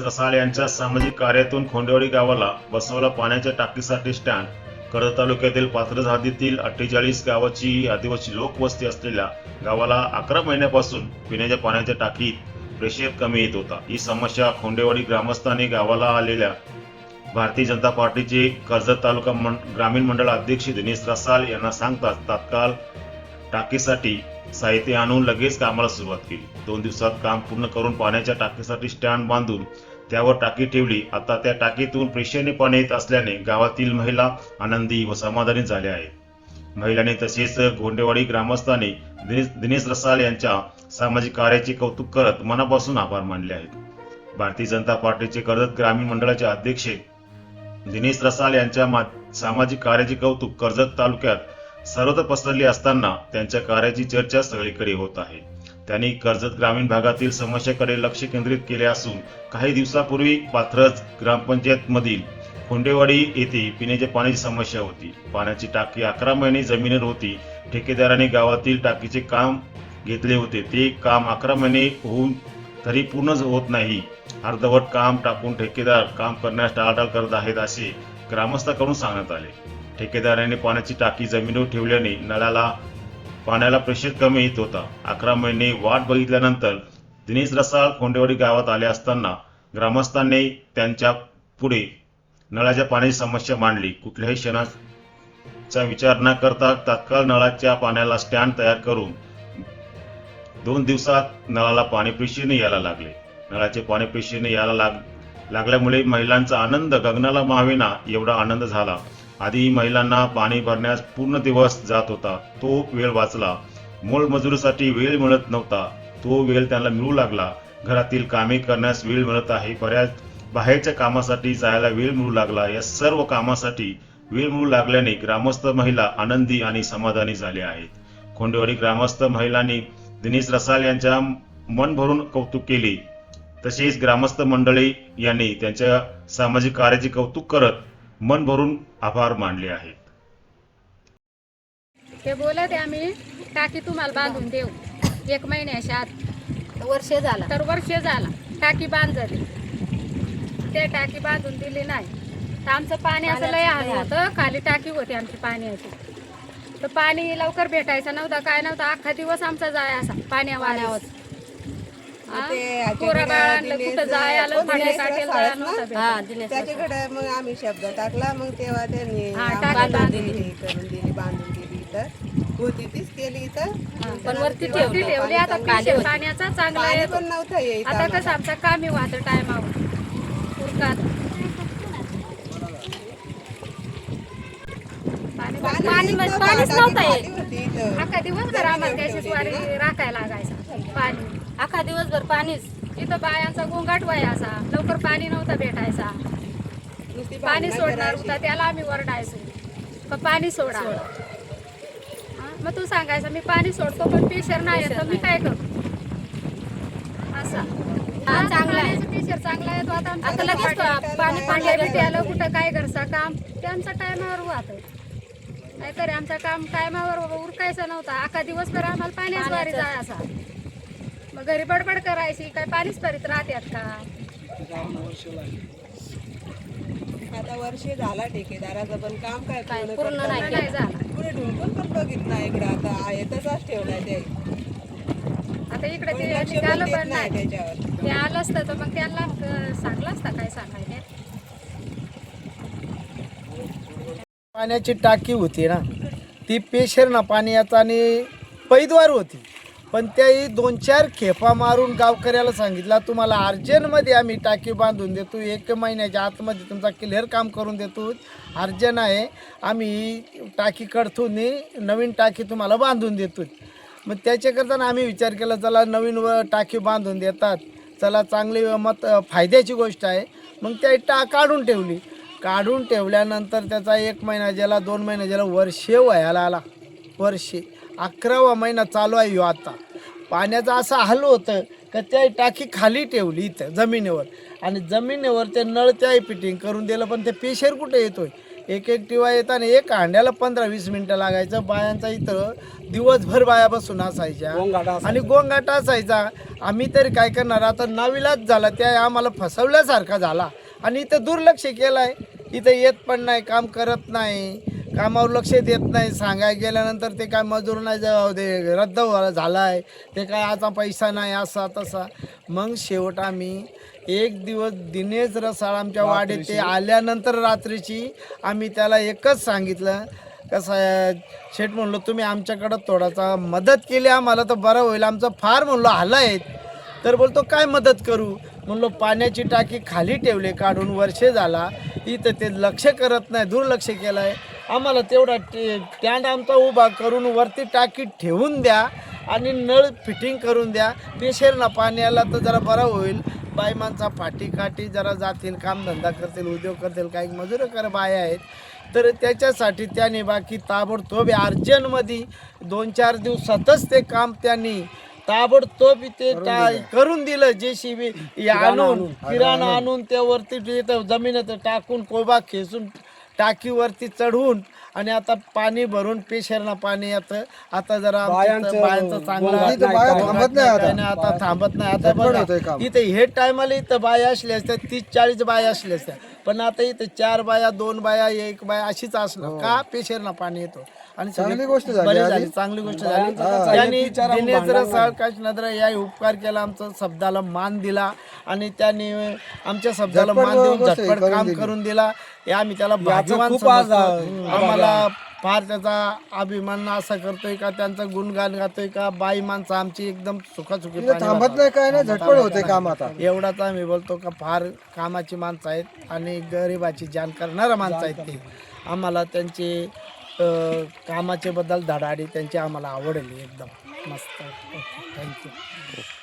रसाळ यांच्या सामाजिक कार्यातून खोंडेवाडी गावाला बसवला पाण्याच्या टाकीसाठी स्टँड. कर्जत तालुक्यातील पात्र हद्दीतील अठ्ठेचाळीस गावाची आदिवासी लोकवस्ती असलेल्या गावाला अकरा महिन्यापासून पिण्याच्या पाण्याच्या टाकीत प्रेशर कमी येत होता. ही समस्या खोंडेवाडी ग्रामस्थांनी गावाला आलेल्या भारतीय जनता पार्टीचे कर्जत तालुका मं- ग्रामीण मंडळ अध्यक्ष दिनेश रसाल यांना सांगताच तात्काळ टाकीसाठी साहित्य आणून लगेच कामाला सुरुवात केली. दोन दिवसात काम पूर्ण करून पाण्याच्या टाकीसाठी स्टँड बांधून त्यावर टाकी ठेवली. आता त्या टाकीतून प्रेशरने पाणी येत असल्याने गावातील महिला आनंदी व समाधानी झाल्या आहेत. महिलांनी तसेच गोंडेवाडी ग्रामस्थांनी दिनेश दिनेश रसाल यांच्या सामाजिक कार्याचे कौतुक करत मनापासून आभार मानले आहेत. भारतीय जनता पार्टीचे कर्जत ग्रामीण मंडळाचे अध्यक्ष दिनेश रसाल यांच्या सामाजिक कार्याचे कौतुक कर्जत तालुक्यात सर्वत्र पसरली असताना त्यांच्या कार्याची चर्चा सगळीकडे होत आहे. त्यांनी कर्जत ग्रामीण भागातील समस्येकडे लक्ष केंद्रित केले असून काही दिवसापूर्वी पाथरज ग्रामपंचायत मधील खोंडेवाडी येथे पिण्याच्या पाण्याची समस्या होती. पाण्याची टाकी अकरा महिने जमिनीवर होती. ठेकेदाराने गावातील टाकीचे काम घेतले होते. ते काम अकरा महिने होऊन तरी पूर्ण होत नाही. अर्धवट काम टाकून ठेकेदार काम करण्यास टाळाटाळ करत आहेत असे ग्रामस्थाकडून सांगण्यात आले. ठेकेदाराने पाण्याची टाकी जमिनीवर ठेवल्याने नळाला पाण्याला प्रेशर कमी येत होता. अकरा महिने वाट बघितल्यानंतर दिनेश रसाळ कोंडेवाडी गावात आले असताना ग्रामस्थांनी त्यांच्या पुढे नळाच्या पाण्याची समस्या मांडली. कुठल्याही क्षणाचा विचार न करता तात्काळ नळाच्या पाण्याला स्टँड तयार करून दोन दिवसात नळाला पाणी प्रेशरने यायला लागले. नळाचे पाणी प्रेशरने यायला लाग लागल्यामुळे महिलांचा आनंद गगनाला मावेना एवढा आनंद झाला. आधी महिलांना पाणी भरण्यास पूर्ण दिवस जात होता. तो वेळ वाचला. मोलमजुरीसाठी वेळ मिळत नव्हता. तो वेळ त्यांना मिळू लागला. घरातील कामे करण्यास वेळ मिळत आहे. बऱ्याच बाहेरच्या कामासाठी जायला वेळ मिळू लागला. या सर्व कामासाठी वेळ मिळू लागल्याने ग्रामस्थ महिला आनंदी आणि समाधानी झाले आहेत. खोंडेवाडी ग्रामस्थ महिलांनी दिनेश रसाल यांच्या मन भरून कौतुक केले. तसेच ग्रामस्थ मंडळी यांनी त्यांच्या सामाजिक कार्याचे कौतुक करत मन भरून आभार मानले आहेत. ते बोलत आहे आम्ही टाकी तुम्हाला बांधून देऊ. एक महिन्याच्या आत वर्ष झाला. तर वर्ष झाला. टाकी बांध झाली ते टाकी बांधून दिली नाही. तर आमचं पाणी असं लय हाल होतं. खाली टाकी होती आमची पाण्याची. तर पाणी लवकर भेटायचं नव्हतं काय नव्हतं. अख्खा दिवस आमचा जाय असा पाण्यावर. ते त्याच्याकडे मग आम्ही शब्द टाकला मग तेव्हा त्यांनी हा, बांधून हे करून दिली बांधून दिली इथं. होती तीच केली इथं. पण वरती ठेवली. ठेवली. आता पिशे पाण्याचा चांगला पाणी येतो. पण नव्हतं ये इथं आता कसं आमचं कामी वाहतं टायमावर. उरकात. पाणी पाणीच नव्हतं इथं. अख्खा दिवसभर आम्हाला राखायला लागायचा. पाणी. अख्खा दिवसभर पाणीच. इथं बायांचा गोंगाट वयाचा लवकर पाणी नव्हता भेटायचा. पाणी सोडणार. होता त्याला आम्ही वरडायचो. का पाणी सोडा. मग तू सांगायचं मी पाणी सोडतो पण पेशर नाही येत, तर मी काय करू? असा. हा, चांगला आहे. पेशर चांगला येतो आता आमचं आता लगेच पाणी पाणी पाणी पाणी बिट्याला कुठं काय घरचं काम? त्यांचं टायमावर वाहत. नाहीतरी आमचं काम टायमावर उरकायचं नव्हतं. अख्खा दिवसभर आम्हाला पाण्याच वारी जाय असा मग घरी बडबड करायची काय पाणीच करीत राहत्यात का? आता वर्ष झाला ठेकेदाराचं पण काम काय काय पूर्ण पूर्ण करता? नाही नाही झाला पुढे ढुंकून पण बघितलं इकडं. आता आहे तसाच ठेवलाय ते. आता इकडे कोणी ते लक्ष पण निघालं देत पण नाही नाही. त्याच्यावर. ते आलं असतं तर मग त्यांना अं, सांगलं असतं काय सांगायचं. पाण्याची टाकी होती ना ती पेशर ना पाण्याचा आणि पैदवार होती. पण त्याही दोन चार खेपा मारून गावकऱ्याला सांगितला तुम्हाला अर्जंटमध्ये आम्ही टाकी बांधून देतो एक महिन्याच्या आतमध्ये तुमचा क्लिअर काम करून देतो. अर्जंट आहे आम्ही टाकी कडथून नवीन टाकी तुम्हाला बांधून देतो मग त्याच्याकरता आम्ही विचार केला चला नवीन व टाकी बांधून देतात. चला चांगली मत फायद्याची गोष्ट आहे. मग त्या टा काढून ठेवली. काढून ठेवल्यानंतर त्याचा एक महिना ज्याला दोन महिना ज्याला वर्षे व्हायला आला. वर्षे. अकरावा महिना चालू आहे ह्यो आता. पाण्याचा असं हाल होतं का त्या टाकी खाली ठेवली इथं जमिनीवर. आणि जमिनीवर ते नळ त्याही फिटिंग करून दिलं पण ते पेशर कुठे येतोय? एक एक टिवा येताना एक हांड्याला पंधरा वीस मिनिटं लागायचं. बायांचा इथं दिवसभर बाया बसून असायच्या. आणि गोंगाटा असायचा. आम्ही तरी काय करणार? आता नवीलाच झाला. त्या आम्हाला फसवल्यासारखा झाला. आणि इथं दुर्लक्ष केलंय. इथं येत पण नाही काम करत नाही. कामावर लक्ष देत नाही. सांगायला गेल्यानंतर ते काय मजूर नाही जाऊ दे रद्द व्हा- झालाय. ते काय आता पैसा नाही असा तसा. मग शेवट आम्ही एक दिवस दिनेश रसाळ आमच्या वाडीत ते आल्यानंतर रात्रीची आम्ही त्याला एकच सांगितलं. कसं आहे शेठ म्हणलो तुम्ही आमच्याकडं थोडासा मदत केली आम्हाला तर बरं होईल. आमचं फार म्हणलो आलं आहेत तर बोलतो काय मदत करू? म्हणलो पाण्याची टाकी खाली ठेवले काढून वर्षे झाला. इथं ते लक्ष करत नाही दुर्लक्ष केलं आहे आम्हाला तेवढा टे स्टँड आमचा उभा करून वरती टाकी ठेवून द्या आणि नळ फिटिंग करून द्या. पेशेरना पाणी आला तर जरा बरा होईल. बाई माणसा फाटी काठी जरा जातील कामधंदा करतील उद्योग करतील काही मजुरी कर बाया आहेत. तर त्याच्यासाठी त्याने बाकी ताबडतोब अर्जंटमध्ये दोन चार दिवसातच ते काम त्यांनी ताबडतोब ते करून दिलं. जे शिबी आणून किराणा आणून. त्यावरती जमिनीत टाकून कोबा खेचून टाकीवरती चढवून आणि आता पाणी भरून पेशरना पाणी येतं आता जरा आमचं बायांचं चांगलं इथं बाया थांबत नाही आता. नाही, आता थांबत नाही आता बघा. इथे हे टायमाला इथं बाया असल्या असत्या तीस चाळीस बाया असल्या असत्या पण आता इथं चार बाया दोन बाया एक बाया अशीच असणार का पेशरना पाणी येतो. आणि सगळे चांगली गोष्ट झाली चांगली गोष्ट झाली. त्यांनी दिनेश रसाळ काशनाद्र या उपकार केला. आमचा शब्दाला मान दिला आणि त्यांनी आमच्या शब्दाला मान देऊन झटपट काम. करून दिला. हे आम्ही त्याला भाग्यवान समजतो. आम्हाला फार त्याचा अभिमान असा करतोय का त्यांचं गुणगान गातोय का बाई माणसं आमची एकदम सुखासुखी पाणी थांबत. नाही काय नाही झटपट होते काम आता. एवढाच आम्ही बोलतो का फार कामाची माणसं आहेत आणि गरिबाची जाण करणारा माणसं आहेत ते. आम्हाला त्यांचे कामाचे बद्दल धडाडी त्यांची आम्हाला आवडली एकदम. मस्त. थँक्यू